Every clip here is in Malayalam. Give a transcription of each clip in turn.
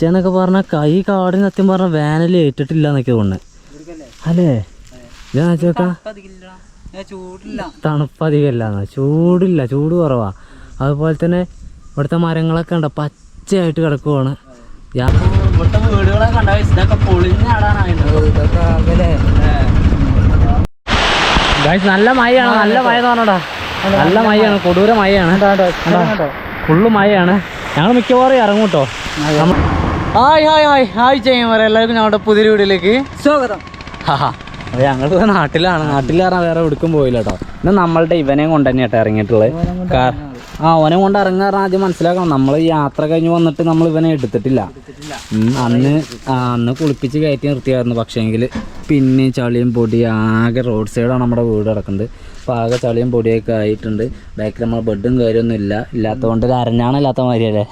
പച്ചന്നൊക്കെ പറഞ്ഞ കൈ കാടിന് സത്യം പറഞ്ഞ വേനൽ ഏറ്റിട്ടില്ല എന്നൊക്കെ തോന്നുന്നത് അല്ലേ? ഞാൻ ചോക്കാ തണുപ്പ് അധികമല്ല ചൂടില്ല ചൂട് കുറവാ. അതുപോലെ തന്നെ ഇവിടുത്തെ മരങ്ങളൊക്കെ ഉണ്ട് പച്ചയായിട്ട് കിടക്കുവാണ്. ഞാൻ ഇവിടുത്തെ വീടുകളൊക്കെ കണ്ട? ഇതൊക്കെ പൊളിഞ്ഞാടാനായിട്ട് നല്ല മഴയാണ്. നല്ല മഴ തോന്നടാ നല്ല മഴയാണ്. കൊടൂര മഴയാണ്. ഫുള്ള് മഴയാണ്. ഞങ്ങൾ മിക്കവാറും ഇറങ്ങും കേട്ടോ ഹായ് ഹായ് ഹായ് ഹായ് ചെയ്യാൻ പറയാം എല്ലാവർക്കും ഞങ്ങളുടെ പുതിയ വീടിലേക്ക് സ്വാഗതം. അപ്പോൾ ഞങ്ങൾ നാട്ടിലാണ്. നാട്ടിൽ വേറെ എവിടേക്കും പോയില്ല കേട്ടോ ഇന്ന് നമ്മളുടെ ഇവനെ കൊണ്ട് തന്നെ കേട്ടോ ഇറങ്ങിയിട്ടുള്ളത്. ആ ഓനെ കൊണ്ട് ഇറങ്ങാറ് ആദ്യം മനസ്സിലാക്കണം. നമ്മൾ യാത്ര കഴിഞ്ഞ് വന്നിട്ട് നമ്മൾ ഇവനെ എടുത്തിട്ടില്ല. അന്ന് അന്ന് കുളിപ്പിച്ച് കയറ്റി നിർത്തിയായിരുന്നു പക്ഷേങ്കിൽ പിന്നെ ചളിയും പൊടി ആകെ റോഡ് സൈഡാണ് നമ്മുടെ വീട് കിടക്കുന്നത്. ആകെ ചളിയും പൊടിയൊക്കെ ആയിട്ടുണ്ട്. ബാക്കിൽ നമ്മൾ ബെഡും കാര്യമൊന്നും ഇല്ല. ഇല്ലാത്തതുകൊണ്ട് ഒരു അരഞ്ഞാണില്ലാത്ത മാതിരിയല്ലേ?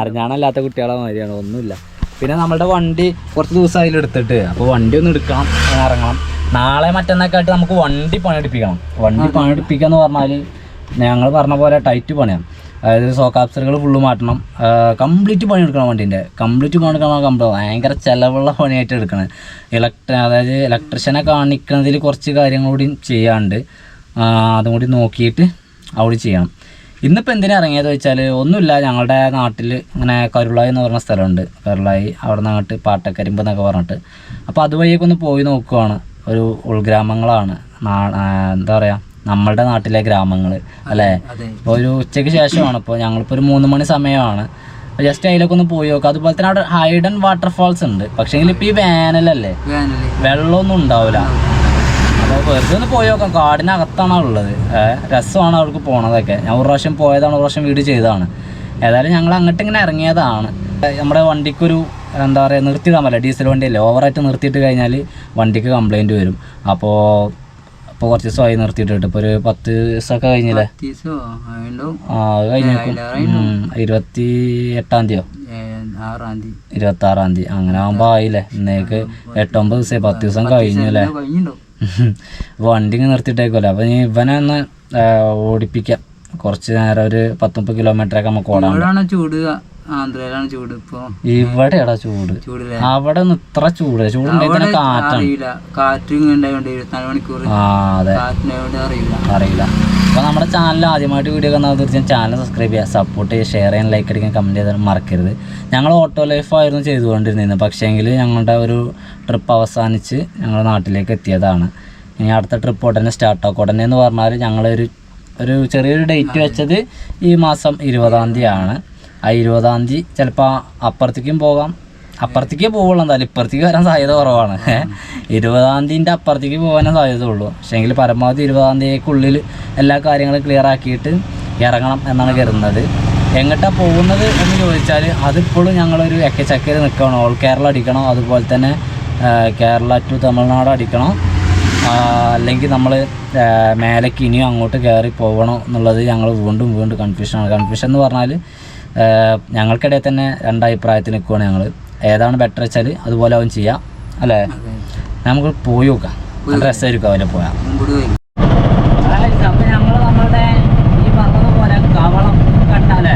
അരഞ്ഞാണില്ലാത്ത കുട്ടികളെ മാതിരിയാണ്. ഒന്നുമില്ല. പിന്നെ നമ്മുടെ വണ്ടി കുറച്ച് ദിവസം അതിലെടുത്തിട്ട് അപ്പോൾ വണ്ടി ഒന്ന് എടുക്കണം ഇറങ്ങണം. നാളെ മറ്റന്നൊക്കെയായിട്ട് നമുക്ക് വണ്ടി പണിയെടുപ്പിക്കണം. വണ്ടി പണിയെടുപ്പിക്കുക എന്ന് പറഞ്ഞാൽ ഞങ്ങൾ പറഞ്ഞ പോലെ ടൈറ്റ് പണിയാണ് അതായത് സോക്കാപ്സറുകൾ ഫുള്ള് മാറ്റണം. കംപ്ലീറ്റ് പണിയെടുക്കണം വണ്ടീന്റെ കംപ്ലീറ്റ് പണിയെടുക്കണം കംപ്ലീറ്റ് ഭയങ്കര ചിലവുള്ള പണിയായിട്ട് എടുക്കണം. ഇലക്ട്ര അതായത് ഇലക്ട്രീഷ്യനെ കാണിക്കുന്നതിൽ കുറച്ച് കാര്യങ്ങളും കൂടി ചെയ്യാണ്ട്. അതും കൂടി നോക്കിയിട്ട് അവിടെ ചെയ്യണം. ഇന്നിപ്പോൾ എന്തിനാ ഇറങ്ങിയത് വെച്ചാൽ ഒന്നുമില്ല ഞങ്ങളുടെ നാട്ടിൽ ഇങ്ങനെ കരുളായി എന്ന് പറഞ്ഞ സ്ഥലമുണ്ട്. കരുളായി അവിടെ നിന്നിട്ട് പാട്ടക്കരിമ്പ് എന്നൊക്കെ പറഞ്ഞിട്ട്. അപ്പോൾ അതുവഴിയൊക്കെ ഒന്ന് പോയി നോക്കുവാണ്. ഒരു ഉൾഗ്രാമങ്ങളാണ്. എന്താ പറയുക നമ്മളുടെ നാട്ടിലെ ഗ്രാമങ്ങൾ അല്ലേ? അപ്പോൾ ഇപ്പോൾ ഒരു ഉച്ചയ്ക്ക് ശേഷമാണ്. ഇപ്പോൾ ഞങ്ങളിപ്പോൾ ഒരു മൂന്ന് മണി സമയമാണ്. ജസ്റ്റ് അതിലൊക്കെ ഒന്ന് പോയി നോക്കുക അതുപോലെ തന്നെ അവിടെ ഹൈഡൻ വാട്ടർഫാൾസ് ഉണ്ട്. പക്ഷേ ഇപ്പോൾ ഈ വേനലല്ലേ? വേനൽ. വെള്ളമൊന്നും ഉണ്ടാവില്ല. അപ്പോൾ വെറുതെ ഒന്ന് പോയി നോക്കാം. കാടിനകത്താണ് ഉള്ളത്. രസമാണ് അവർക്ക് പോണതൊക്കെ. ഞാൻ ഒരു പ്രാവശ്യം പോയതാണ് ഒരു പ്രാവശ്യം വീട് ചെയ്തതാണ്. ഏതായാലും ഞങ്ങൾ അങ്ങോട്ട് ഇങ്ങനെ ഇറങ്ങിയതാണ്. നമ്മുടെ വണ്ടിക്കൊരു എന്താ പറയുക നിർത്തിയിടാൻ പറ്റില്ല ഡീസൽ വണ്ടിയല്ലേ? ഓവറായിട്ട് നിർത്തിയിട്ട് കഴിഞ്ഞാൽ വണ്ടിക്ക് കംപ്ലൈന്റ് വരും. അപ്പോൾ ഇപ്പോൾ കുറച്ച് ദിവസമായി നിർത്തിയിട്ടിട്ട് ഇപ്പോൾ ഒരു പത്ത് ദിവസമൊക്കെ കഴിഞ്ഞില്ലേ? ആ അത് കഴിഞ്ഞേക്കും ഇരുപത്തി എട്ടാം തീയതിയോ? തീയതി ഇരുപത്തി ആറാം തീയതി. അങ്ങനെ ആകുമ്പോൾ ആയില്ലേ? ഇന്നേക്ക് എട്ടൊമ്പത് ദിവസമായി. പത്ത് ദിവസം കഴിഞ്ഞു അല്ലേ കഴിഞ്ഞിട്ടോ അപ്പോൾ വണ്ടി നിർത്തിയിട്ടേക്കുമല്ലോ അപ്പോൾ ഇനി ഇവനെ ഒന്ന് ഓടിപ്പിക്കാം. കുറച്ച് നേരം ഒരു പത്ത് മുപ്പത് കിലോമീറ്റർ ഒക്കെ നമുക്ക് ഓടാം ഇവിടെയാണ് ചൂട് ആന്ധ്രയിലാണ് ചൂട് ഇപ്പൊ. ഇവിടെയാടാ ചൂട്. അവിടെ നിന്ന് ഇത്ര ചൂട്. തന്നെ അറിയില്ല. കാറ്റ് ഉണ്ടായോണ്ട് ഇരുപത്തിനാല് മണിക്കൂർ കാറ്റിനോട് അറിയില്ല. അറിയില്ല. അപ്പോൾ നമ്മുടെ ചാനൽ ആദ്യമായിട്ട് വീഡിയോ കണ്ടാൽ തീർച്ചയായും ചാനൽ സബ്സ്ക്രൈബ് ചെയ്യുക. സപ്പോർട്ട് ചെയ്യുക ഷെയർ ചെയ്യാൻ ലൈക്ക് അടിക്കാൻ കമന്റ് ചെയ്താൽ മറക്കരുത്. ഞങ്ങൾ ഓട്ടോ ലൈഫായിരുന്നു ചെയ്തുകൊണ്ടിരുന്നത്. പക്ഷേങ്കിൽ ഞങ്ങളുടെ ഒരു ട്രിപ്പ് അവസാനിച്ച് ഞങ്ങൾ നാട്ടിലേക്ക് എത്തിയതാണ്. ഇനി അടുത്ത ട്രിപ്പ് ഉടനെ സ്റ്റാർട്ടാക്കും ഉടനെ എന്ന് പറഞ്ഞാൽ ഞങ്ങളൊരു ഒരു ചെറിയൊരു ഡേറ്റ് വെച്ചത് ഈ മാസം ഇരുപതാം തീയതിയാണ്. ആ ഇരുപതാം തീയതി ചിലപ്പോൾ അപ്പുറത്തേക്കും പോകാം. അപ്പുറത്തേക്കേ പോവുള്ളൂ എന്തായാലും. ഇപ്പുറത്തേക്ക് വരാൻ സാധ്യത കുറവാണ്. ഇരുപതാം തീയതിന്റെ അപ്പുറത്തേക്ക് പോകാനേ സാധ്യത ഉള്ളൂ. പക്ഷേങ്കിൽ പരമാവധി ഇരുപതാം തീയതിക്കുള്ളിൽ എല്ലാ കാര്യങ്ങളും ക്ലിയർ ആക്കിയിട്ട് ഇറങ്ങണം എന്നാണ് കരുതുന്നത്. എങ്ങോട്ടാണ് പോകുന്നത് എന്ന് ചോദിച്ചാൽ അതിപ്പോഴും ഞങ്ങളൊരു എക്കച്ചക്കയിൽ നിൽക്കണം ഓൾ കേരള അടിക്കണം. അതുപോലെ തന്നെ കേരള ടു തമിഴ്നാട് അടിക്കണം. അല്ലെങ്കിൽ നമ്മൾ മേലേക്ക് ഇനിയും അങ്ങോട്ട് കയറി പോകണം എന്നുള്ളത് ഞങ്ങൾ വീണ്ടും വീണ്ടും കൺഫ്യൂഷനാണ് കൺഫ്യൂഷൻ എന്ന് പറഞ്ഞാൽ ഞങ്ങൾക്കിടയിൽ തന്നെ രണ്ടഭിപ്രായത്തിൽ നിൽക്കുകയാണ് ഞങ്ങൾ. ഏതാണ് ബെറ്റർ വെച്ചാൽ അതുപോലെ അവൻ ചെയ്യാം അല്ലേ? നമുക്ക് പോയി നോക്കാം. രസമായിരിക്കും അവനെ പോയാൽ മുമ്പോട്ട് പോയി അപ്പോൾ ഞങ്ങൾ നമ്മുടെ ഈ പറഞ്ഞതുപോലെ കവളം കട്ട അല്ലേ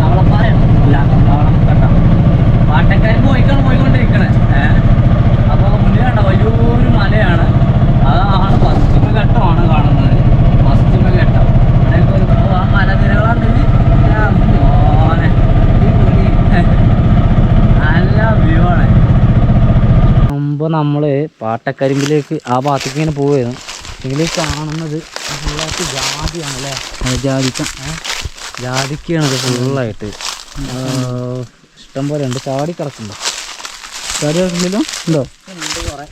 കവളപ്പാറയാണ് ഇല്ല കവളം കട്ട പാട്ടക്കാർ പോയിക്കാണ് പോയിക്കൊണ്ടിരിക്കണേ അപ്പോൾ മുന്നിൽ കണ്ട വലിയൊരു മലയാണ് അതാണ് പശ്ചിമഘട്ടമാണ് കാണുന്നത് പശ്ചിമഘട്ടം ഇവിടെയൊക്കെ ഒരു ആ മലനിരകളുണ്ട് മോനെ നല്ല വ്യൂ ആണ് മുമ്പ് നമ്മൾ പാട്ടക്കരിമ്പിലേക്ക് ആ ഭാഗത്തേക്ക് ഇങ്ങനെ പോവുകയായിരുന്നു ഇതിൽ കാണുന്നത് ഫുള്ളായിട്ട് ജാതിയാണ് അല്ലേ? ജാതിക്ക. ജാതിക്കാണത് ഫുള്ളായിട്ട്. ഇഷ്ടം പോലെ ഉണ്ട്. ചാടി കിടക്കുന്നുണ്ടോ. ചാടി കിടക്കുന്നില്ലോ ഉണ്ടോ? ഉണ്ട് കുറേ.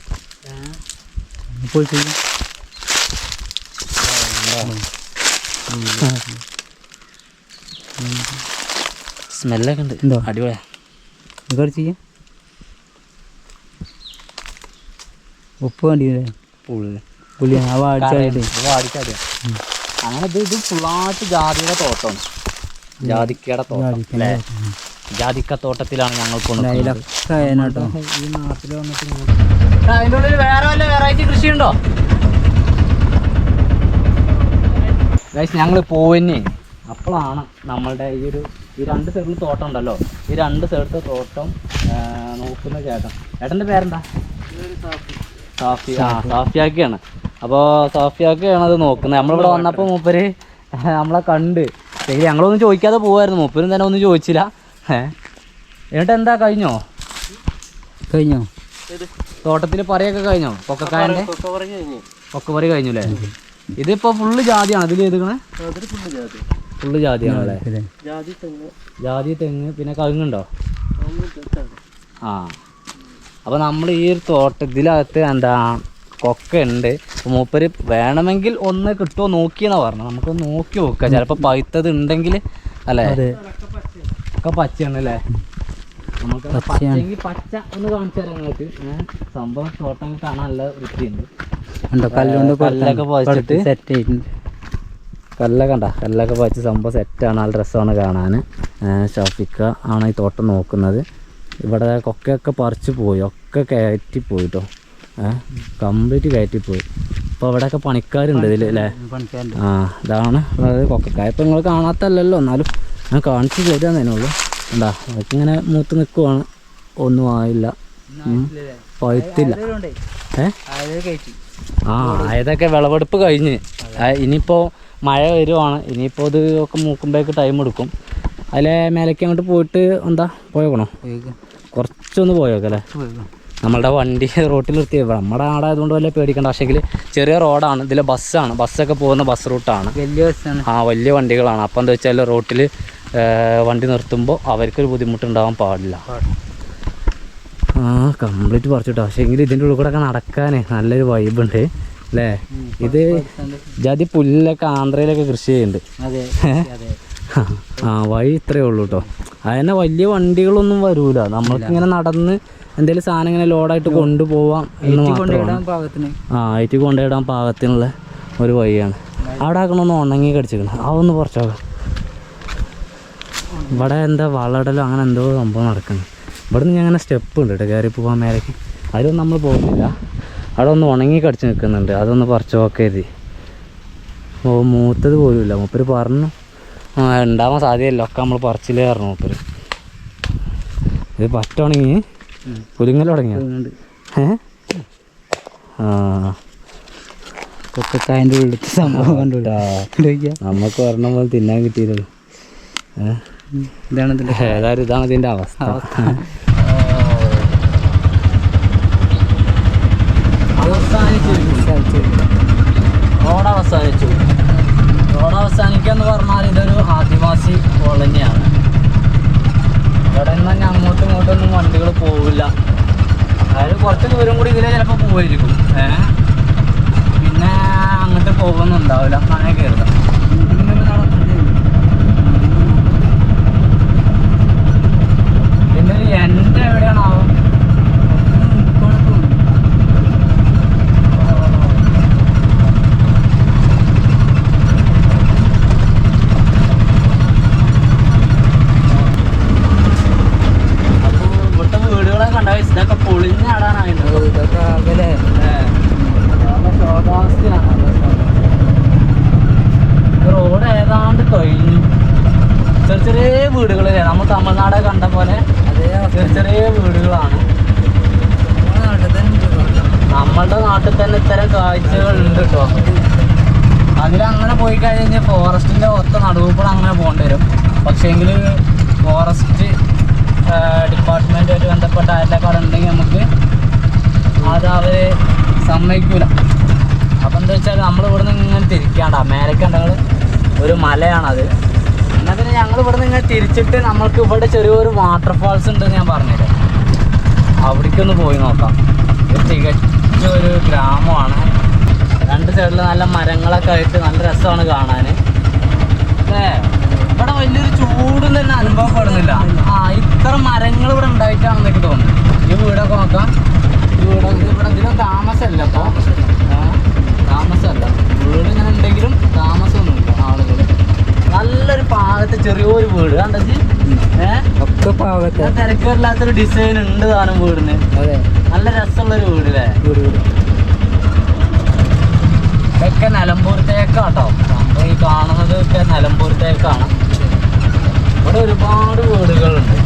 പോയി ചെയ്യും. സ്മെല്ലൊക്കെ ഉണ്ട്. എന്തോ അടിപൊളിയാ. ചെയ്യാം. ഉപ്പ് കണ്ടില്ലേ പുള്ളി പുളി ആ വാടിച്ചാടിയ അങ്ങനെ ഇത് ഇത് ഫുള്ളായിട്ട് ജാതിയുടെ തോട്ടം ജാതിക്കയുടെ തോട്ടം. ജാതിക്ക അല്ലേ ജാതിക്ക തോട്ടത്തിലാണ് ഞങ്ങൾ കൊണ്ടുപോകുന്നത് ഈ നാട്ടിൽ വന്നിട്ട് അതിന്റെ ഉള്ളിൽ വേറെ വല്ല വെറൈറ്റി കൃഷിയുണ്ടോ? ഗൈസ് ഞങ്ങൾ പോവന്നെ. അപ്പോഴാണ് നമ്മളുടെ ഈ ഒരു ഈ രണ്ട് സൈഡിൽ തോട്ടം ഉണ്ടല്ലോ. ഈ രണ്ട് സൈഡിലത്തെ തോട്ടം നോക്കുന്ന ചേട്ടൻ. ചേട്ടന്റെ പേരെന്താ? സാഫി ആ സാഫിയാക്കിയാണ്. അപ്പോൾ സാഫിയാക്കിയാണ് അത് നോക്കുന്നത്. നമ്മളിവിടെ വന്നപ്പോൾ മൂപ്പര് നമ്മളെ കണ്ട്. ശരി ഞങ്ങളൊന്നും ചോദിക്കാതെ പോവായിരുന്നു. മൂപ്പരും തന്നെ ഒന്നും ചോദിച്ചില്ല. എന്നിട്ട് എന്താ കഴിഞ്ഞോ? കഴിഞ്ഞോ? തോട്ടത്തിൽ പറയൊക്കെ കഴിഞ്ഞോ? പൊക്കക്കായന്റെ പൊക്കപ്പറി കഴിഞ്ഞു. അല്ലേ ഇതിപ്പോ ഫുള്ള് ജാതിയാണ്? ഇതിൽ എഴുതുകണേ ഫുള്ള് ജാതിയാണല്ലേ അല്ലേ? ജാതി തെങ്ങ്. പിന്നെ കവുങ്ങുണ്ടോ? ആ. അപ്പോൾ നമ്മൾ ഈ ഒരു തോട്ടത്തിലകത്ത് എന്താ കൊക്ക ഉണ്ട്. അപ്പോൾ മൂപ്പര് വേണമെങ്കിൽ ഒന്ന് കിട്ടുമോ നോക്കിയെന്നാ പറഞ്ഞു നമുക്ക് നോക്കി നോക്കാം. ചിലപ്പോൾ പഴുത്തത് ഉണ്ടെങ്കിൽ അല്ലേ? ഒക്കെ പച്ചയാണ് അല്ലേ? നമുക്ക്. പച്ചയെങ്കിൽ പച്ച ഒന്ന് കാണിച്ചു തരാം നിങ്ങൾക്ക്. സംഭവം തോട്ടം കാണാൻ നല്ല വൃത്തിയുണ്ട്. കല്ലുകൊണ്ട് കല്ലൊക്കെ പതിച്ചിട്ട് സെറ്റ് ആയിട്ടുണ്ട് കല്ലൊക്കെ കണ്ട? കല്ലൊക്കെ പറിച്ച് സംഭവം സെറ്റാണ് നല്ല രസമാണ് കാണാൻ ഷാഫിക്ക ആണ് ഈ തോട്ടം നോക്കുന്നത്. ഇവിടെ കൊക്കയൊക്കെ പറിച്ചു പോയി. ഒക്കെ കയറ്റി പോയി കേട്ടോ ഏഹ് കംപ്ലീറ്റ് കയറ്റി പോയി അപ്പോൾ ഇവിടെയൊക്കെ പണിക്കാരുണ്ട് ഇതിൽ അല്ലേ ആ ഇതാണ് അതായത് കൊക്കക്കായ. ഇപ്പം നിങ്ങൾ കാണാത്തല്ലല്ലോ. എന്നാലും ഞാൻ കാണിച്ചു തരാന്നതിനുള്ളൂ എന്താ അതൊക്കെ ഇങ്ങനെ മൂത്ത് നിൽക്കുവാണ് ഒന്നും ആയില്ല. പഴുത്തില്ല. ഏ? ആ അതൊക്കെ വിളവെടുപ്പ് കഴിഞ്ഞ്. ഇനിയിപ്പോൾ മഴ വരുവാണ്. ഇനിയിപ്പോൾ ഇത് ഒക്കെ മൂക്കുമ്പോഴേക്ക് ടൈം എടുക്കും അതിലെ മേലേക്ക് അങ്ങോട്ട് പോയിട്ട് എന്താ പോയേക്കണോ? കുറച്ചൊന്ന് പോയേക്കല്ലേ നമ്മളുടെ വണ്ടി റോട്ടിൽ നിർത്തി. നമ്മുടെ നാടായതുകൊണ്ട് വല്ല പേടിക്കണ്ട. പക്ഷേങ്കിൽ ചെറിയ റോഡാണ്. ഇതിലെ ബസ്സാണ്. ബസ്സൊക്കെ പോകുന്ന ബസ് റൂട്ടാണ്. വലിയ ബസ്സാണ്. ആ വലിയ വണ്ടികളാണ്. അപ്പം എന്താ വെച്ചാൽ റോട്ടിൽ വണ്ടി നിർത്തുമ്പോൾ അവർക്കൊരു ബുദ്ധിമുട്ടുണ്ടാവാൻ പാടില്ല. ആ കംപ്ലീറ്റ് പറിച്ചിട്ടോ. പക്ഷേ എങ്കിൽ ഇതിന്റെ ഉള്ളിൽ കൂടെ ഒക്കെ നടക്കാൻ നല്ലൊരു വൈബുണ്ട് അല്ലേ? ഇത് ജാതി പുല്ലൊക്കെ ആന്ധ്രയിലൊക്കെ കൃഷി ചെയ്യുന്നുണ്ട്. ആ വഴി ഇത്രയേ ഉള്ളൂ കേട്ടോ അതന്നെ വലിയ വണ്ടികളൊന്നും വരൂല. നമ്മൾക്ക് ഇങ്ങനെ നടന്ന് എന്തെങ്കിലും സാധനം ഇങ്ങനെ ലോഡായിട്ട് കൊണ്ടുപോവാം എന്ന് മാത്രമാണ് ആ ആയിട്ട് കൊണ്ടുപോയിടാൻ പാകത്തിനുള്ള ഒരു വഴിയാണ്. അവിടെ ആക്കണമെന്ന് ഉണങ്ങി കടിച്ചിരിക്കണം അതൊന്ന് കുറച്ചോക്കാം ഇവിടെ എന്താ വളടലോ അങ്ങനെ എന്തോ സംഭവം നടക്കുന്നത് ഇവിടെ നിന്ന് അങ്ങനെ സ്റ്റെപ്പ് ഉണ്ട് കേട്ടോ കയറി പോകാൻ മേലേക്ക്. അതിലൊന്നും നമ്മൾ പോകുന്നില്ല അവിടെ ഒന്ന് ഉണങ്ങി കടിച്ച് നിൽക്കുന്നുണ്ട് അതൊന്ന് പറിച്ചു നോക്കരുത് ഓ മൂത്തത് പോലുമില്ല. മൂപ്പര് പറഞ്ഞു ഉണ്ടാവാൻ സാധ്യതയില്ല. ഒക്കെ നമ്മൾ പറിച്ചില്ലേ പറഞ്ഞു മൂപ്പര്. ഇത് പറ്റുവാണെങ്കിൽ പുലിങ്ങൽ തുടങ്ങിയ? കൊക്കക്കായന്റെ ഉള്ളിലത്തെ സംഭവം കണ്ടുവിടാ നമുക്ക് ഒരെണ്ണം പോലെ തിന്നാൻ കിട്ടിയില്ലല്ലോ. ഏ? ഇതാണ് ഇതിന്റെ ഏതായാലും ഇതാണ് ഇതിന്റെ അവസ്ഥ. റോഡ് അവസാനിച്ചു. റോഡ് അവസാനിക്കുക എന്ന് പറഞ്ഞാൽ ഇതൊരു ആദിവാസി കോളനിയാണ്. ഇവിടെ നിന്ന് തന്നെ അങ്ങോട്ടും ഇങ്ങോട്ടും ഒന്നും വണ്ടികൾ പോവില്ല. അതായത് കുറച്ച് ദൂരം കൂടി ഇതിലെ ചിലപ്പോൾ പോയിരിക്കും പിന്നെ അങ്ങോട്ട് പോകുന്നുണ്ടാവില്ല അങ്ങനെ കയറുക പിന്നെ എന്റെ എവിടെയാണാവോ അപ്പോൾ ഇവിടുത്തെ വീടുകളെ കണ്ട ഇതൊക്കെ പൊളിഞ്ഞാടാനായിട്ട് ഇതൊക്കെ അകലെ റോഡ് ഏതാണ്ട് കഴിഞ്ഞു ചെറിയ ചെറിയ വീടുകളില്ലേ നമ്മൾ തമിഴ്നാട് കണ്ട പോലെ അതേ ചെറിയ ചെറിയ വീടുകളാണ് നാട്ടിൽ തന്നെ നമ്മളുടെ നാട്ടിൽ തന്നെ ഇത്തരം കാഴ്ചകൾ ഉണ്ട് കേട്ടോ അതിലങ്ങനെ പോയി കഴിഞ്ഞാൽ ഫോറസ്റ്റിന്റെ ഒത്ത നടുവിൽ അങ്ങനെ പോകേണ്ടി വരും പക്ഷേങ്കിൽ ഫോറസ്റ്റ് ഡിപ്പാർട്ട്മെന്റുമായിട്ട് ബന്ധപ്പെട്ട ആരുടെ ഉണ്ടെങ്കിൽ നമുക്ക് അത് അവർ സമ്മതിക്കൂല അപ്പം എന്താ വെച്ചാൽ നമ്മൾ ഇവിടുന്ന് ഇങ്ങനെ തിരിക്കാണ്ട മേലേക്കണ്ടങ്ങൾ ഒരു മലയാണത് എന്നാൽ പിന്നെ ഞങ്ങൾ ഇവിടുന്ന് ഇങ്ങനെ തിരിച്ചിട്ട് നമ്മൾക്ക് ഇവിടെ ചെറിയൊരു വാട്ടർഫാൾസ് ഉണ്ടെന്ന് ഞാൻ പറഞ്ഞില്ലേ? അവിടേക്കൊന്ന് പോയി നോക്കാം. ഇത് തികച്ച ഒരു ഗ്രാമമാണ്. രണ്ട് സൈഡിൽ നല്ല മരങ്ങളൊക്കെ ആയിട്ട് നല്ല രസമാണ് കാണാൻ ഇവിടെ വലിയൊരു ചൂടും തന്നെ അനുഭവപ്പെടുന്നില്ല. ആ ഇത്ര മരങ്ങൾ ഇവിടെ ഉണ്ടായിട്ടാണെന്ന് എനിക്ക് തോന്നുന്നു. ഈ വീടൊക്കെ നോക്കാം. ഈ വീട് ഇവിടെ എന്തെങ്കിലും താമസമല്ല അപ്പോൾ താമസമല്ല. വീട് ഇങ്ങനെ ഉണ്ടെങ്കിലും താമസമൊന്നുമില്ല ആളുകൾ നല്ലൊരു പാകത്തെ ചെറിയൊരു വീട് കണ്ടത് ഏഹ് ഒക്കെ പാകത്തെ. ഡിസൈൻ ഉണ്ട് താനും വീടിന്. അതെ. നല്ല രസമുള്ളൊരു വീട് അല്ലേ വീട്. ഇതൊക്കെ നിലമ്പൂർ തേക്കാട്ടോ ഈ കാണുന്നത് ഒക്കെ നിലമ്പൂർ തേക്കാണ് ഇവിടെ ഒരുപാട് വീടുകളുണ്ട്.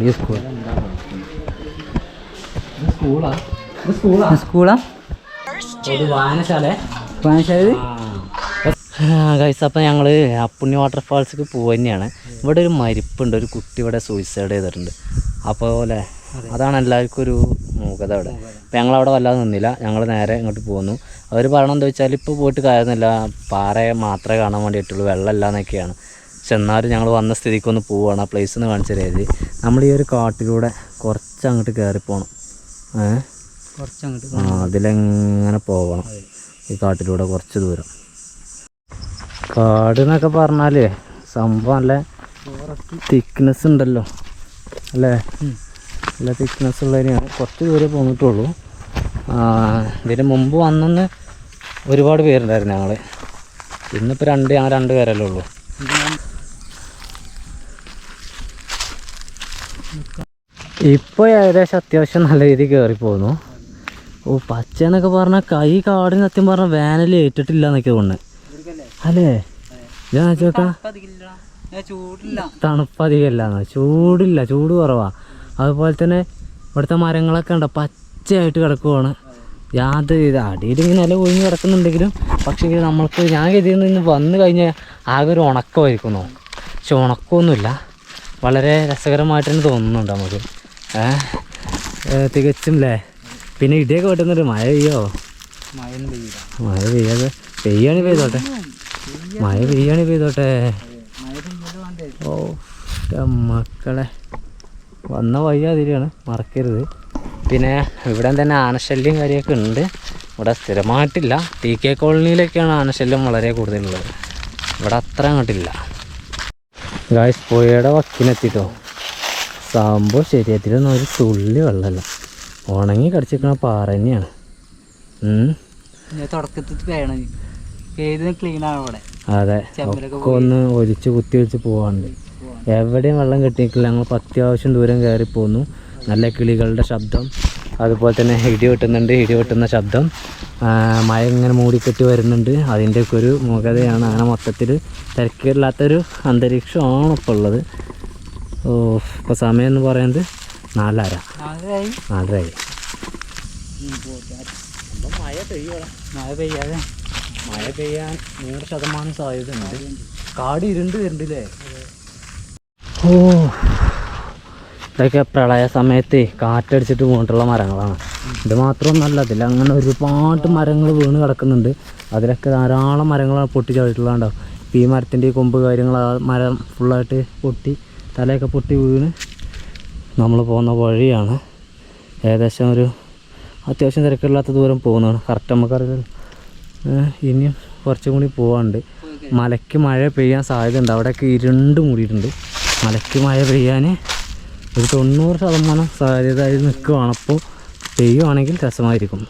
അംഗനവാടി സ്കൂൾ. സ്കൂളാ? വായനശാല? വായനശാല ഗൈസ് അപ്പം ഞങ്ങൾ അപ്പുണ്ണി വാട്ടർഫാൾസിക്ക് പോകുക തന്നെയാണ് ഇവിടെ ഒരു മരിപ്പുണ്ട് ഒരു കുട്ടി ഇവിടെ സൂയിസൈഡ് ചെയ്തിട്ടുണ്ട്. അപ്പോൾ അല്ലേ അതാണ് എല്ലാവർക്കും ഒരു മൂകത അവിടെ. അപ്പം ഞങ്ങളവിടെ വല്ലാതെ നിന്നില്ല. ഞങ്ങൾ നേരെ ഇങ്ങോട്ട് പോന്നു. അവർ പറയണമെന്ന് എന്താ വെച്ചാൽ ഇപ്പോൾ പോയിട്ട് കാര്യമൊന്നുമില്ല. പാറയെ മാത്രമേ കാണാൻ വേണ്ടിയിട്ടുള്ളൂ. വെള്ളമില്ല എന്നൊക്കെയാണ് എന്നാലും ഞങ്ങൾ വന്ന സ്ഥിതിക്ക് ഒന്ന് പോവുകയാണ് ആ പ്ലേസ് ഒന്ന് കാണിച്ചു തരാം നമ്മൾ ഈ ഒരു കാട്ടിലൂടെ കുറച്ച് അങ്ങോട്ട് കയറി പോകണം കുറച്ച് അങ്ങോട്ട് ആ അതിലെങ്ങനെ പോകണം ഈ കാട്ടിലൂടെ കുറച്ച് ദൂരം. കാട് എന്നൊക്കെ പറഞ്ഞാലേ സംഭവം നല്ല തിക്നെസ് ഉണ്ടല്ലോ. അല്ലേ? നല്ല തിക്നെസ് ഉള്ളതിനാണ് കുറച്ച് ദൂരം പോന്നിട്ടുള്ളൂ. ഇതിന് മുമ്പ് വന്നെന്ന് ഒരുപാട് പേരുണ്ടായിരുന്നു ഞങ്ങൾ ഇന്നിപ്പോൾ രണ്ട് ഞങ്ങൾ രണ്ട് പേരല്ലേ ഉള്ളൂ. ഇപ്പോൾ ഏകദേശം അത്യാവശ്യം നല്ല രീതിയിൽ കയറി പോകുന്നു ഓ പച്ച എന്നൊക്കെ പറഞ്ഞാൽ കൈ കാടിന് സത്യം പറഞ്ഞാൽ വേനൽ ഏറ്റിട്ടില്ല എന്നൊക്കെ തോന്നുന്നത് അല്ലേ? ഞാൻ ചോക്കാം ചൂടില്ല തണുപ്പ് ചൂടില്ല ചൂട് കുറവാ. അതുപോലെ തന്നെ ഇവിടുത്തെ മരങ്ങളൊക്കെ ഉണ്ട് പച്ചയായിട്ട് കിടക്കുവാണ്. യാതൊരു ഇത് അടിയിൽ ഇങ്ങനെ നില ഒഴിഞ്ഞ് കിടക്കുന്നുണ്ടെങ്കിലും പക്ഷേ നമ്മൾക്ക് ഞാൻ ഇതിൽ നിന്ന് വന്നു കഴിഞ്ഞാൽ ആകെ ഒരു ഉണക്കമായിരിക്കുന്നു പക്ഷെ ഉണക്കമൊന്നുമില്ല. വളരെ രസകരമായിട്ട് തന്നെ തോന്നുന്നുണ്ട് നമുക്ക്. തികച്ചും അല്ലേ പിന്നെ ഇടിയൊക്കെ വെട്ടുന്നുണ്ട് മഴ പെയ്യോ? മഴ പെയ്യാതെ പെയ്യാണി പെയ്തോട്ടെ. മഴ പെയ്യാണി പെയ്തോട്ടെ. ഓ മക്കളെ. വന്ന വയ്യാതിരിയാണ് മറക്കരുത്. പിന്നെ ഇവിടെ തന്നെ ആനശല്യം കാര്യമൊക്കെ ഉണ്ട്. ഇവിടെ സ്ഥിരമായിട്ടില്ല. ടി കെ കോളനിയിലൊക്കെയാണ് ആനശല്യം വളരെ കൂടുതലുള്ളത്. ഇവിടെ അത്ര അങ്ങോട്ടില്ല. ഗായ്സ് പുഴയുടെ വക്കിനെത്തിട്ടോ. സംഭവം ശരീരത്തിലൊന്നും ഒരു തുള്ളി വെള്ളമല്ല? ഉണങ്ങി കടിച്ചിരിക്കണ പാറ തന്നെയാണ്. അതെ. ഒക്കെ ഒന്ന് ഒലിച്ച് കുത്തി ഒലിച്ച് പോവാണ്ട് എവിടെയും വെള്ളം കിട്ടിയിട്ടില്ല. ഞങ്ങൾ അത്യാവശ്യം ദൂരം കയറി പോന്നു. നല്ല കിളികളുടെ ശബ്ദം. അതുപോലെ തന്നെ ഇടി വെട്ടുന്നുണ്ട്. ഇടി വെട്ടുന്ന ശബ്ദം. മഴ ഇങ്ങനെ മൂടിക്കെട്ടി വരുന്നുണ്ട്. അതിന്റെയൊക്കെ ഒരു മുഖതയാണ്. അങ്ങനെ മൊത്തത്തിൽ തിരക്കില്ലാത്തൊരു അന്തരീക്ഷമാണ് ഇപ്പോൾ ഉള്ളത്. ഓ ഇപ്പോൾ സമയം എന്ന് പറയുന്നത് നാലര. നാലരയായി. മഴ പെയ്യാതെ. മഴ പെയ്യാൻ നൂറ് ശതമാനം സാധ്യത ഉണ്ട് കാട് ഇരുണ്ട് വരുന്നുണ്ടല്ലേ ഓ ഇതൊക്കെ പ്രളയ സമയത്ത് കാറ്റടിച്ചിട്ട് വീണിട്ടുള്ള മരങ്ങളാണ്. ഇത് മാത്രമൊന്നല്ല ഇതിൽ അങ്ങനെ ഒരുപാട് മരങ്ങൾ വീണ് കിടക്കുന്നുണ്ട്. അതിലൊക്കെ ധാരാളം മരങ്ങളാണ് പൊട്ടിച്ചായിട്ടുള്ളതുണ്ടാവും ഇപ്പം ഈ മരത്തിന്റെ ഈ കൊമ്പ് കാര്യങ്ങൾ ആ മരം ഫുള്ളായിട്ട് പൊട്ടി തലയൊക്കെ പൊട്ടി വീണ് നമ്മൾ പോകുന്ന വഴിയാണ്. ഏകദേശം ഒരു അത്യാവശ്യം തിരക്കില്ലാത്ത ദൂരം പോകുന്നതാണ്. കറക്റ്റ് നമുക്കറിയാം ഇനിയും കുറച്ചും കൂടി പോകാണ്ട് മലയ്ക്ക് മഴ പെയ്യാൻ സാധ്യതയുണ്ട്. അവിടെയൊക്കെ ഇരുണ്ട് മൂടിയിട്ടുണ്ട്. മലയ്ക്ക് മഴ പെയ്യാൻ ഒരു തൊണ്ണൂറ് ശതമാനം സാധ്യത നിൽക്കുകയാണ് അപ്പോൾ പെയ്യുവാണെങ്കിൽ രസമായിരിക്കും.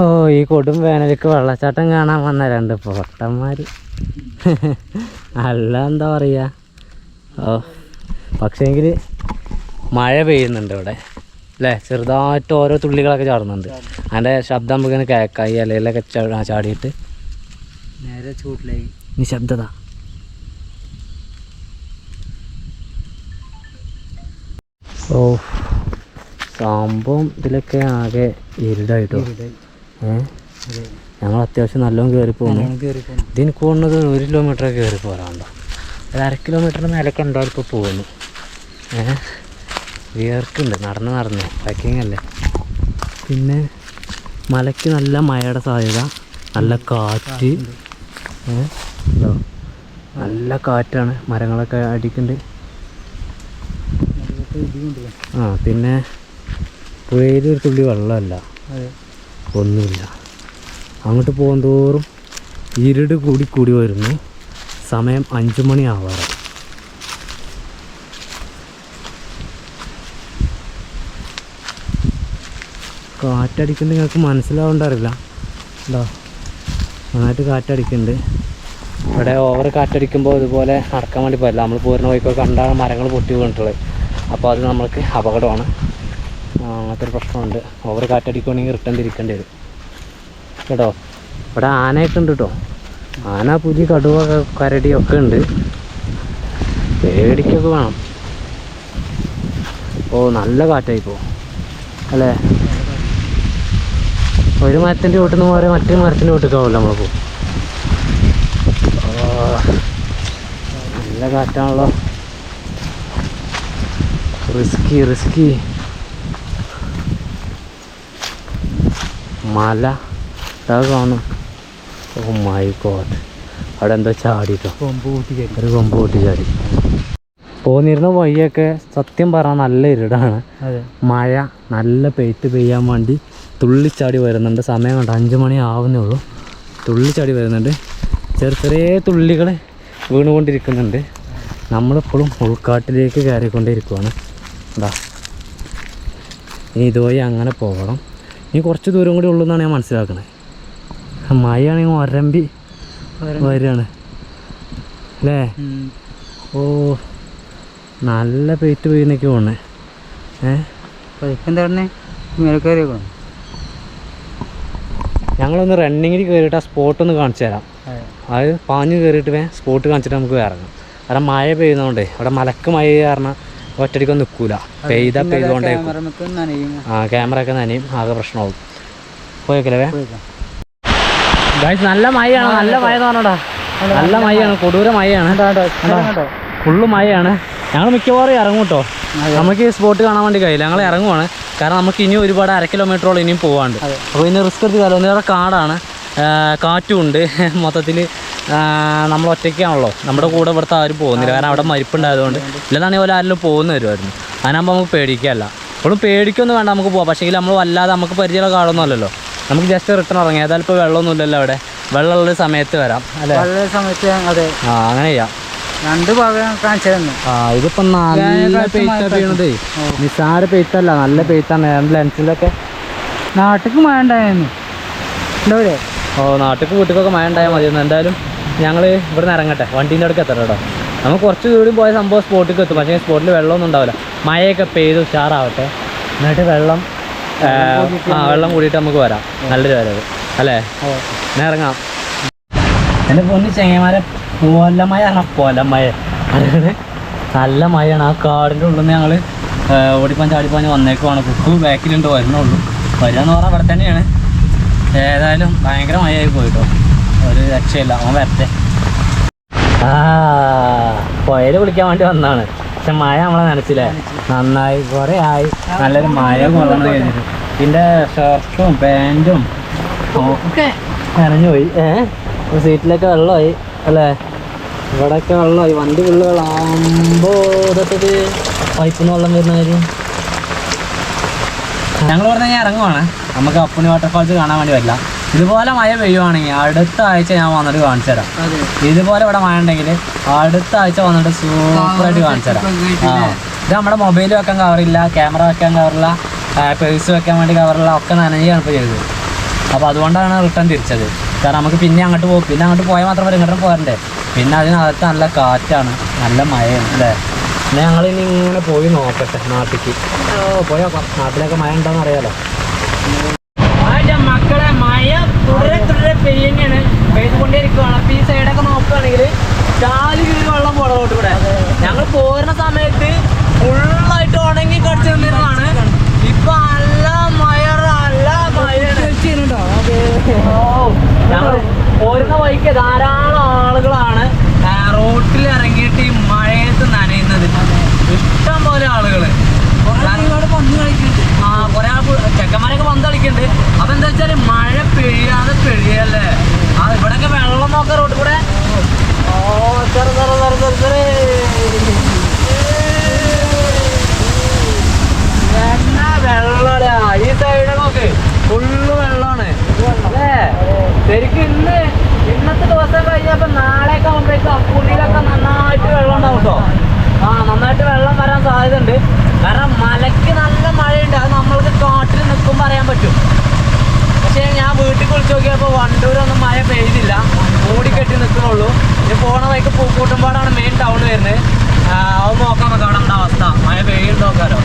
ഓ ഈ കൊടും വേനലിക്ക് വെള്ളച്ചാട്ടം കാണാൻ വന്ന രണ്ട് പൊട്ടന്മാർ അല്ല എന്താ പറയുക ഓ പക്ഷേങ്കിൽ മഴ പെയ്യുന്നുണ്ട് ഇവിടെ. അല്ലേ ചെറുതായിട്ട് ഓരോ തുള്ളികളൊക്കെ ചാടുന്നുണ്ട്. അതിന്റെ ശബ്ദം നമുക്ക് ഇങ്ങനെ കേൾക്കാം. ഈ ഇലയിലൊക്കെ ചാടിയിട്ട്. നേരെ ചൂട്ടിലായി നിശബ്ദത. ഓ സംഭവം ഇതിലൊക്കെ ആകെ ഇരുടായിട്ടോ? ഞങ്ങൾ അത്യാവശ്യം നല്ലോണം കയറി പോകുന്നു ഇതിന് പോകുന്നത് ഒരു കിലോമീറ്റർ കയറി പോരാണ്ടോ? ഒരു അര കിലോമീറ്റർ മേലൊക്കെ ഉണ്ടാവും ഇപ്പോൾ പോകുന്നു. ഏഹ് വിയർക്കുണ്ട് നടന്ന് നടന്ന്. ട്രക്കിംഗ് അല്ലേ? പിന്നെ മലയ്ക്ക് നല്ല മഴയുടെ സാധ്യത നല്ല കാറ്റ്. ഏഹ് നല്ല കാറ്റാണ് മരങ്ങളൊക്കെ അടിക്കുന്നുണ്ട്. ആ പിന്നെ പുഴയിൽ ഒരു തുള്ളി വെള്ളമല്ല. ഒന്നുമില്ല. അങ്ങോട്ട് പോകുന്തോറും ഇരുട് കൂടി കൂടി വരുന്നു. സമയം അഞ്ചു മണി ആവാറ് കാറ്റടിക്കുന്നത് നിങ്ങൾക്ക് മനസ്സിലാവണ്ടറില്ല എന്താ നന്നായിട്ട് കാറ്റടിക്കുന്നുണ്ട്. ഇവിടെ ഓവർ കാറ്റടിക്കുമ്പോൾ ഇതുപോലെ നടക്കാൻ വേണ്ടി പറ്റില്ല. നമ്മൾ പോരുന്ന വഴിക്കൊക്കെ കണ്ടാണ് മരങ്ങൾ പൊട്ടി വീണിട്ടുള്ളത്. അപ്പോൾ അത് നമ്മൾക്ക് അപകടമാണ്. അങ്ങനത്തെ ഒരു പ്രശ്നമുണ്ട്. ഓവർ കാറ്റടിക്കുകയാണെങ്കിൽ റിട്ടേൺ തിരിക്കേണ്ടി വരും. കേട്ടോ? ഇവിടെ ആനയൊക്കെ ഉണ്ട് കേട്ടോ. ആന പുലി കടുവ കരടിയൊക്കെ ഉണ്ട്. പേടിക്കൊക്കെ വേണം. ഓ നല്ല കാറ്റായി പോ അല്ലേ? ഒരു മരത്തിന്റെ വീട്ടിൽ നിന്ന് മാറി മറ്റൊരു മരത്തിന്റെ വീട്ടിൽ ആവില്ല നമ്മളിപ്പോൾ നല്ല കാറ്റാണല്ലോ. റിസ്കി റിസ്കി മല. അത് കാണും. Oh my god. അവിടെ എന്തോ ചാടിട്ടോ. കൊമ്പ് കൂട്ടി കയറ്റി ഒരു കൊമ്പ് പൊട്ടി ചാടി. പോന്നിരുന്ന വഴിയൊക്കെ സത്യം പറഞ്ഞാൽ നല്ല ഇരുടാണ്. മഴ നല്ല പെയ്ത്ത് പെയ്യാൻ വേണ്ടി തുള്ളിച്ചാടി വരുന്നുണ്ട്. സമയം കണ്ട്? അഞ്ച് മണി ആവുന്നേ ഉള്ളൂ. തുള്ളിച്ചാടി വരുന്നുണ്ട്. ചെറിയ ചെറിയ തുള്ളികൾ വീണുകൊണ്ടിരിക്കുന്നുണ്ട്. നമ്മളിപ്പോഴും ഉൾക്കാട്ടിലേക്ക് കയറിക്കൊണ്ടിരിക്കുവാണ് എന്താ ഇനി ഇതുവഴി അങ്ങനെ പോകണം. ഇനി കുറച്ച് ദൂരം കൂടി ഉള്ളൂ എന്നാണ് ഞാൻ മനസ്സിലാക്കുന്നത് മഴയാണെങ്കിൽ ഒരമ്പി വരികയാണ്. അല്ലേ? ഓ നല്ല പെയ്റ്റ് പെയ്യുന്നൊക്കെ പോണേ ഞങ്ങളൊന്ന് റണ്ണിങ്ങിൽ കയറിയിട്ട് ആ സ്പോട്ട് ഒന്ന് കാണിച്ചു തരാം. അതെ. പാഞ്ഞ് കയറിയിട്ട് വേ സ്പോട്ട് കാണിച്ചിട്ട് നമുക്ക് ഇറങ്ങാം. കാരണം മഴ പെയ്യുന്നതുകൊണ്ടേ അവിടെ മലക്ക് മഴ കാരണം ഒറ്റടിക്കൊന്നും നിൽക്കൂല പെയ്ത പെയ്തുകൊണ്ടേ ആ ക്യാമറ ഒക്കെ നനയും. ആകെ പ്രശ്നമാവും. പോയേക്കല്ലേ നല്ല മഴയാണ്. നല്ല മഴ നല്ല മഴയാണ്. കൊടൂര മഴയാണ്? ഫുള്ള് മഴയാണ്. ഞങ്ങൾ മിക്കവാറും ഇറങ്ങും കേട്ടോ നമുക്ക് ഈ സ്പോട്ട് കാണാൻ വേണ്ടി കഴിയില്ല. ഞങ്ങൾ ഇറങ്ങുവാണ്. കാരണം നമുക്ക് ഇനി ഒരുപാട് അര കിലോമീറ്ററോളം ഇനിയും പോവാണ്ട് അപ്പോൾ ഇനി റിസ്ക് എടുത്ത് കാലം. ഒന്നേറെ കാടാണ്. കാറ്റും ഉണ്ട്. മൊത്തത്തിൽ നമ്മൾ ഒറ്റയ്ക്കാണല്ലോ. നമ്മുടെ കൂടെ ഇവിടുത്തെ ആരും പോകുന്നില്ല. കാരണം അവിടെ മരിപ്പുണ്ടായതുകൊണ്ട്. ഇല്ലെന്നാണെങ്കിൽ പോലെ ആരെങ്കിലും പോകുന്ന വരുമായിരുന്നു അതിനാകുമ്പോൾ നമുക്ക് പേടിക്കല്ല. ഇപ്പോഴും പേടിക്കൊന്നും വേണ്ട നമുക്ക് പോകാം പക്ഷേ നമ്മൾ വല്ലാതെ നമുക്ക് പരിചയമുള്ള കാടൊന്നും അല്ലല്ലോ നമുക്ക് ജസ്റ്റ് റിട്ടേൺ ഇറങ്ങി ഏതായാലും ഇപ്പോൾ വെള്ളമൊന്നുമില്ലല്ലോ അവിടെ. വെള്ളമുള്ള സമയത്ത് വരാം. അല്ലേ? സമയത്ത് അതെ. ആ അങ്ങനെ ചെയ്യാം. രണ്ട് ഭാഗം കാണിച്ചു ആ ഇതിപ്പോ നല്ല പെയ്ത്ത വീണതേ നിസാര പെയ്ത്തല്ല നല്ല പെയ്ത്താണ് ലെൻസിലൊക്കെ നാട്ടിക്ക് മഴ ഉണ്ടായിരുന്നു. ഓ നാട്ടിലേക്ക് വീട്ടിലൊക്കെ മഴ ഉണ്ടായാൽ മതിയെന്ന്. എന്തായാലും ഞങ്ങൾ ഇവിടെ നിന്ന് ഇറങ്ങട്ടെ. വണ്ടീന്റെ അടുക്ക് എത്തണം കേട്ടോ. നമ്മൾ കുറച്ച് ദൂരം പോയ സംഭവം സ്പോട്ടിലേക്ക് എത്തും. പക്ഷേ സ്പോട്ടിൽ വെള്ളമൊന്നും ഉണ്ടാവില്ല. മഴയൊക്കെ പെയ്ത് ഉഷാറാവട്ടെ. എന്നിട്ട് വെള്ളം ആ, വെള്ളം കൂടിയിട്ട് നമുക്ക് വരാം. നല്ലൊരു വരവ്. അല്ലേ? ഞാൻ ഇറങ്ങാം. എന്റെ പൊന്ന് ചെങ്ങന്മാരെ പോലമഴ ആണ് പോല മഴ നല്ല മഴയാണ്. ആ കാടിന്റെ ഉള്ളിൽ നിന്ന് ഞങ്ങൾ ഓടിപ്പാൻ ചാടിപ്പാൻ വന്നേക്കുവാണ്. കുക്കു ബാക്കിലുണ്ട് വരുന്നുള്ളൂ. എന്ന് പറഞ്ഞാൽ അവിടെ തന്നെയാണ്. ഏതായാലും ഭയങ്കര മഴയായി പോയിട്ടോ. ഒരു രക്ഷയില്ല അവൻ വരട്ടെ. ആ പുഴയിൽ കുളിക്കാൻ വേണ്ടി വന്നാണ്. പക്ഷെ മഴ നമ്മളെ നനച്ചില്ലേ? നന്നായി കുറേ ആയി. നല്ലൊരു മഴ കൊള്ളണം കഴിഞ്ഞിട്ട്. ഇതിന്റെ ഷർട്ടും പാന്റും ഒക്കെ. നനഞ്ഞു പോയി. ഏ? സീറ്റിലൊക്കെ വെള്ളമായി അല്ലേ? ഇവിടെയൊക്കെ വെള്ളമായി. വണ്ടി ഫുള്ള് വെള്ളം. ആകുമ്പോൾ ഇതൊക്കെ പൈപ്പിൽ നിന്ന് വെള്ളം വരുന്ന കാര്യം. ഞങ്ങൾ പറഞ്ഞാൽ ഇറങ്ങുവാണ്. നമുക്ക് അപ്പുണി വാട്ടർഫാൾസ് കാണാൻ വേണ്ടി വരില്ല. ഇതുപോലെ മഴ പെയ്യുവാണെങ്കിൽ അടുത്ത ആഴ്ച ഞാൻ വന്നിട്ട് കാണിച്ചു തരാം. ഇതുപോലെ ഇവിടെ മഴ ഉണ്ടെങ്കിൽ അടുത്ത ആഴ്ച വന്നിട്ട് സൂപ്പറായിട്ട് കാണിച്ചു തരാം. ആ. ഇത് നമ്മുടെ മൊബൈൽ വെക്കാൻ കവറില്ല ക്യാമറ വെക്കാൻ കവറില്ല പേഴ്സ് വെക്കാൻ വേണ്ടി കവറില്ല ഒക്കെ നനയുകയാണ് ഇപ്പോൾ ചെയ്തത്. അപ്പോൾ അതുകൊണ്ടാണ് റിട്ടേൺ തിരിച്ചത്. കാരണം നമുക്ക് പിന്നെ അങ്ങോട്ട് പോകും പിന്നെ അങ്ങോട്ട് പോയാൽ മാത്രം വരെ ഇങ്ങോട്ട് പോരണ്ടേ. പിന്നെ അതിനകത്ത് നല്ല കാറ്റാണ് നല്ല മഴയാണ് അല്ലേ? പിന്നെ ഞങ്ങൾ ഇനി ഇങ്ങനെ പോയി നോക്കട്ടെ നാട്ടിലേക്ക് ഓ നോക്കാം. നാട്ടിലൊക്കെ മഴ ഉണ്ടോയെന്ന് അറിയാലോ. തുടരെ തന്നെയാണ് പെയ്യുന്നതാണ് പെയ്തുകൊണ്ടിരിക്കുകയാണ് അപ്പൊ ഈ സൈഡൊക്കെ നോക്കുകയാണെങ്കിൽ ചാലി വെള്ളം പുറകോട്ട് കൂടെ ഞങ്ങൾ പോരുന്ന സമയത്ത് ഫുള്ളായിട്ട് ഉണങ്ങി കടിച്ചു നിന്നിരുന്നതാണ് ഇപ്പൊ നല്ല മഴ നല്ല മഴയാണ് ഞങ്ങൾ പോരുന്ന വഴിക്ക് ധാരാളം ആളുകളാണ് ആ, റോട്ടിൽ ഇറങ്ങിയിട്ട് ഈ മഴയത്ത് നനയുന്നത് ഇഷ്ടം പോലെ ആളുകൾ ആ കുറെ ആൾ ചെക്കന്മാരൊക്കെ പന്ത് കളിക്കുന്നുണ്ട് അപ്പൊ എന്താ വെച്ചാൽ മഴ പെയ്യാതെ പെയ്യല്ലേ ആ ഇവിടെയൊക്കെ വെള്ളം നോക്കാം റോഡ് കൂടെ. ഓ ചെറു ചെറു ചെറു ചെറു ചെറു. വെള്ളടാ? ഈ സൈഡ് നോക്ക്. ഫുള്ള് വെള്ളമാണ് അല്ലേ? ശരിക്കും ഇന്ന് ഇന്നത്തെ ദിവസം കഴിഞ്ഞപ്പോ നാളെയൊക്കെ ആകുമ്പോഴേക്കും അപ്പുള്ളിയിലൊക്കെ നന്നായിട്ട് വെള്ളം ഉണ്ടാവും കേട്ടോ. ആ നന്നായിട്ട് വെള്ളം വരാൻ സാധ്യതയുണ്ട്. കാരണം മലയ്ക്ക് നല്ല മഴയുണ്ട്. അത് നമ്മൾക്ക് കാട്ടിൽ നിൽക്കുമ്പോൾ അറിയാൻ പറ്റും. പക്ഷേ ഞാൻ വീട്ടിൽ കുളിച്ച് നോക്കിയപ്പോൾ വണ്ടൂരൊന്നും മഴ പെയ്തില്ല. മൂടിക്കെട്ടി നിൽക്കുന്നുള്ളൂ ഇനി പോണ വഴിക്ക് പൂക്കൂട്ടുംപാടാണ് മെയിൻ ടൗൺ വരുന്നത്. അത് നോക്കാൻ നോക്കാം നമ്മുടെ അവസ്ഥ? മഴ പെയ്യും നോക്കാലോ.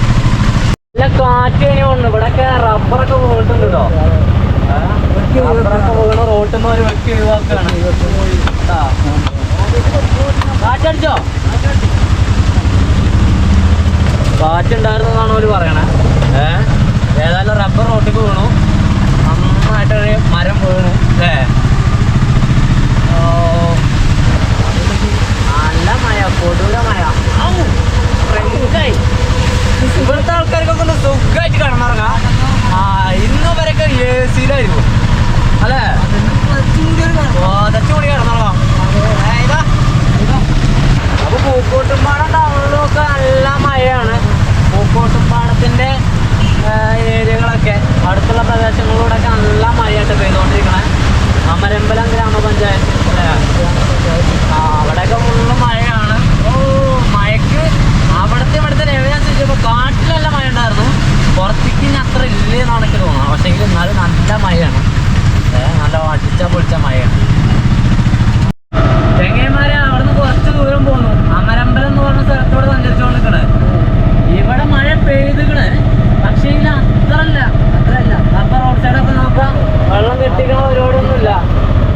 നല്ല കാറ്റ് തന്നെയുണ്ട് ഇവിടെയൊക്കെ റബ്ബറൊക്കെ വീണിട്ടുണ്ട് റബ്ബറൊക്കെ വീണ് റോട്ടിൽ നിന്ന് ഒരു വ്യക്തി ഒഴിവാക്കുകയാണ്. കാറ്റടിച്ചോ? കാറ്റുണ്ടായിരുന്നെന്നാണ് അവർ പറയണേ? ഏഹ് ഏതായാലും റബ്ബർ റോട്ടിക്ക് വീണു. നന്നായിട്ടൊരു മരം വീണു. അല്ലേ? നല്ല മഴ കൊടൂര മഴ ഔ, ഫ്രണ്ടായി. ഇവിടുത്തെ ആൾക്കാർക്കൊക്കെ ഒന്ന് സുഖമായിട്ട് കിടന്നിറങ്ങാം. ആ ഇന്ന് വരെയൊക്കെ എ സിയിലായിരിക്കും അല്ലേ ഓതച്ചുകൂടി കിടന്നിറങ്ങാം ഏ, ഇതാ അപ്പൊ പൂക്കോട്ടുംപാടം ടൗണിലൊക്കെ നല്ല മഴയാണ് പൂക്കോട്ടുംപാടത്തിന്റെ ഏരിയകളൊക്കെ അടുത്തുള്ള പ്രദേശങ്ങളിലൂടെയൊക്കെ നല്ല മഴയായിട്ട് പെയ്തുകൊണ്ടിരിക്കണേ അമരമ്പലം ഗ്രാമപഞ്ചായത്ത് അല്ലേ? ആ അവിടെയൊക്കെ ഫുള്ള് മഴയാണ് ഓ മഴക്ക് അവിടുത്തെ ഇവിടുത്തെ ലെവലനുസരിച്ച് ഇപ്പോൾ കാട്ടിൽ നല്ല മഴ ഉണ്ടായിരുന്നു പുറത്തേക്ക് ഇനി അത്ര ഇല്ലേ എന്നാണ് എനിക്ക് തോന്നുന്നത് പക്ഷേ എങ്കിൽ എന്നാലും നല്ല മഴയാണ്. നല്ല അടിച്ച പൊളിച്ച മഴയാണ് ചെങ്ങന്മാരെ അവിടുന്ന് കുറച്ച് ദൂരം പോന്നു അമരമ്പലം എന്ന് പറഞ്ഞ സ്ഥലത്തോട് സഞ്ചരിച്ചുകൊണ്ടിരിക്കണ് ഇവിടെ മഴ പെയ്തുകണ് പക്ഷേ ഇതിൽ അത്രല്ല അത്രല്ല അപ്പൊ റോഡ് സൈഡൊക്കെ നോക്കാം വെള്ളം കെട്ടിക്കണ പരിപാടിയൊന്നുമില്ല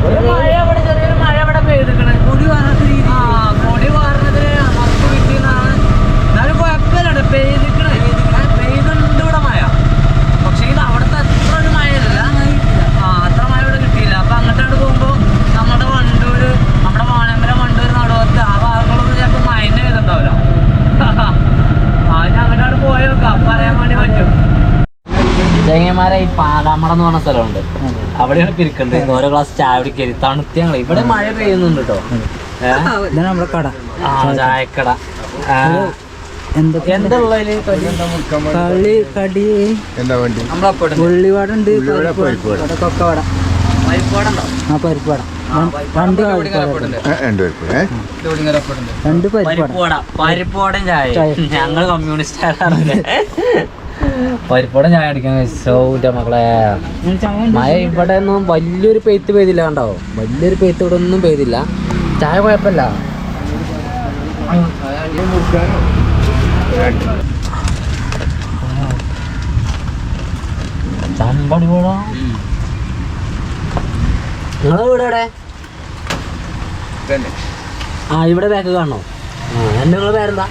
ഒരു മഴ ഇവിടെ ചെറിയൊരു മഴ ഇവിടെ പെയ്തുക്കണ് പൊടി പറഞ്ഞ രീതി ആ പൊടി വാറുന്നതിന് മറച്ചു കിട്ടിയെന്നാണ് എന്നാലും കുഴപ്പമില്ല പെയ്തിക്കണ് പെയ്തുണ്ട് ഇവിടെ മഴ പക്ഷേ ഇത് അവിടുത്തെ അത്ര ഒരു മഴയല്ല ആ അത്ര മഴ ഇവിടെ കിട്ടിയില്ല അപ്പൊ അങ്ങോട്ടാണ് പോകുമ്പോ നമ്മുടെ വണ്ടൂര് നമ്മുടെ വാണമ്പലം വണ്ടൂര് നടുവത്ത് ആ ഭാഗങ്ങളൊന്നും ചിലപ്പോ മഴന്നെ ചെയ്തിട്ടുണ്ടാവില്ല ആ ഞാൻ അങ്ങോട്ടാണ് പോയി നോക്കാം പറയാൻ വേണ്ടി പറ്റും ചെങ്ങന്മാരെ ഈ പാലാമട എന്ന് പറഞ്ഞ സ്ഥലമുണ്ട് അവിടെയാണ് പിരിക്കണ്ടത് ഓരോ ഗ്ലാസ് ചായ കുടിക്കരുത് തണുത്ത ഞങ്ങൾ ഇവിടെ മഴ പെയ്യുന്നുണ്ട് കേട്ടോ ഏഹ് ഇതാണ് നമ്മുടെ കട. ആ ചായക്കട? കളി കടി. കൊക്കവട? ആ പരിപ്പുവട. രണ്ട് രണ്ട് പരിപ്പുവട. പരിപ്പുവട ചായ. ഞങ്ങൾ കമ്മ്യൂണിസ്റ്റ് പരിപ്പുവട ഞാൻ അടിക്കാൻ സൗന്റെ മക്കളെ മഴ ഇവിടെ ഒന്നും വലിയൊരു പെയ്ത്ത് പെയ്തില്ല കണ്ടോ? വലിയൊരു പെയ്ത്ത് ഇവിടെ ഒന്നും പെയ്തില്ല. ചായ കുഴപ്പമില്ല. ചമ്പടി പോടാ. നിങ്ങളെ വീട് എവിടെ? തന്നെ ആ ഇവിടെ ബാക്ക് കാണണോ ആ എന്റെ നിങ്ങളെ പേരെന്താ?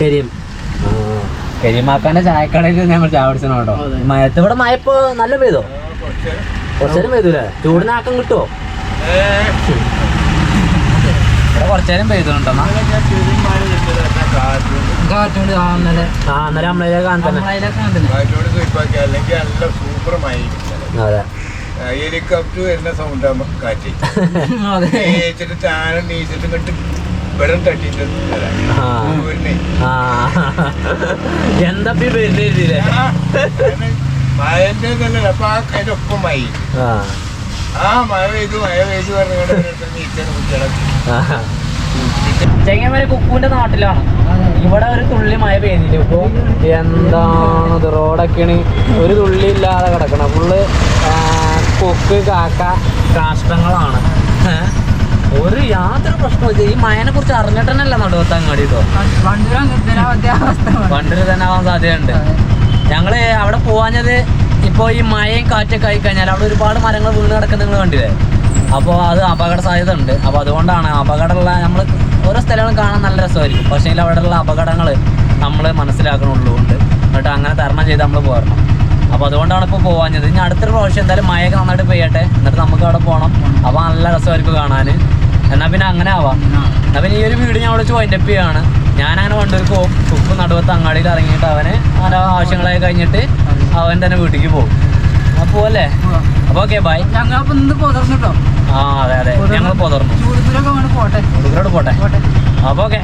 കരിയും കിരി. കരീമാക്കാന്റെ ചായക്കടയിൽ ഞങ്ങൾ ചായ കുടിച്ചോ കേട്ടോ. മയത്ത് ഇവിടെ മഴ ഇപ്പൊ നല്ല പെയ്തോ? കുറച്ചേരം പെയ്തൂലേ? ചൂടിനാക്കം കിട്ടുമോ ഇവിടെ കുറച്ചേരം പെയ്തുണ്ടോ കാറ്റുണ്ട് ആ ഇന്നലെ ആ നമ്മളെ അതെ. ഹെലികോപ്റ്റർ വരുന്ന സൗണ്ട് കാറ്റ്. അതെ. നീച്ചിട്ട് ചാനം നീച്ചിട്ട് ഇങ്ങോട്ട് എന്താ ഇപ്പൊ ഈ വരുന്ന രീതിയിലെ മഴന്റെ തന്നെ അപ്പൊ ആ അതിന്റെ ഒപ്പം മഴ. ആ. ആ മഴ പെയ്തു മഴ പെയ്തു പറഞ്ഞുകൊണ്ട് നീച്ചാണ് കുട്ടികളെ ചെങ്ങന്മാര് കുക്കുവിന്റെ നാട്ടിലാണ്. ഇവിടെ ഒരു തുള്ളി മഴ പെയ്യുന്നില്ല. ഇപ്പൊ എന്താണ് ഇത്? റോഡൊക്കെയാണ്. ഒരു തുള്ളി ഇല്ലാതെ കിടക്കണം. ഫുള്ള് കൊക്ക് കാക്ക കാഷ്ടങ്ങളാണ്. ഏ? ഒരു യാതൊരു പ്രശ്നമില്ല ഈ മയനെ കുറിച്ച് അറിഞ്ഞിട്ട് തന്നെയല്ല നടുവത്ത് അങ്ങാടി കേട്ടോ ആവാൻ സാധ്യതയുണ്ട്. ഞങ്ങൾ അവിടെ പോവാഞ്ഞത് ഇപ്പോൾ ഈ മഴയും കാറ്റൊക്കെ ആയി കഴിഞ്ഞാൽ അവിടെ ഒരുപാട് മരങ്ങൾ വീണ് കിടക്കുന്നത് നിങ്ങൾ കണ്ടില്ലേ? അപ്പോൾ അത് അപകട സാധ്യത ഉണ്ട് അപ്പോൾ അതുകൊണ്ടാണ് അപകടമുള്ള നമ്മൾ ഓരോ സ്ഥലങ്ങളും കാണാൻ നല്ല രസമായിരിക്കും. പക്ഷേ അവിടെയുള്ള അപകടങ്ങൾ നമ്മൾ മനസ്സിലാക്കണുള്ളതുകൊണ്ട് എന്നിട്ട് അങ്ങനെ തരണം ചെയ്ത് നമ്മൾ പോരണം. അപ്പോൾ അതുകൊണ്ടാണ് ഇപ്പോൾ പോവാഞ്ഞത്. ഇനി അടുത്തൊരു പ്രാവശ്യം എന്തായാലും മഴയൊക്കെ നന്നായിട്ട് പെയ്യട്ടെ. എന്നിട്ട് നമുക്ക് അവിടെ പോകണം അപ്പോൾ നല്ല രസമായിരിക്കും കാണാൻ എന്നാൽ പിന്നെ അങ്ങനെ ആവാം. എന്നാൽ പിന്നെ ഈ ഒരു വീട് ഞാൻ വിളിച്ച് വൈൻഡപ്പ് ചെയ്യാണ്. ഞാനങ്ങനെ വണ്ടൂർക്ക് പോകും ഉപ്പ് നടുവത്ത് അങ്ങാടിയിൽ ഇറങ്ങിയിട്ട് അവന് അവന്റെ ആവശ്യങ്ങളായി കഴിഞ്ഞിട്ട് അവൻ തന്നെ വീട്ടിലേക്ക് പോകും അപ്പോൾ അല്ലേ? അപ്പോൾ ഓക്കെ ബൈ ഞങ്ങൾ ഇന്ന് കേട്ടോ ആ അതെ അതെ. ഞങ്ങൾ പൊതർന്നു. പോട്ടെ. അപ്പൊ പോട്ടെ. പോട്ടെ. അപ്പോൾ ഓക്കെ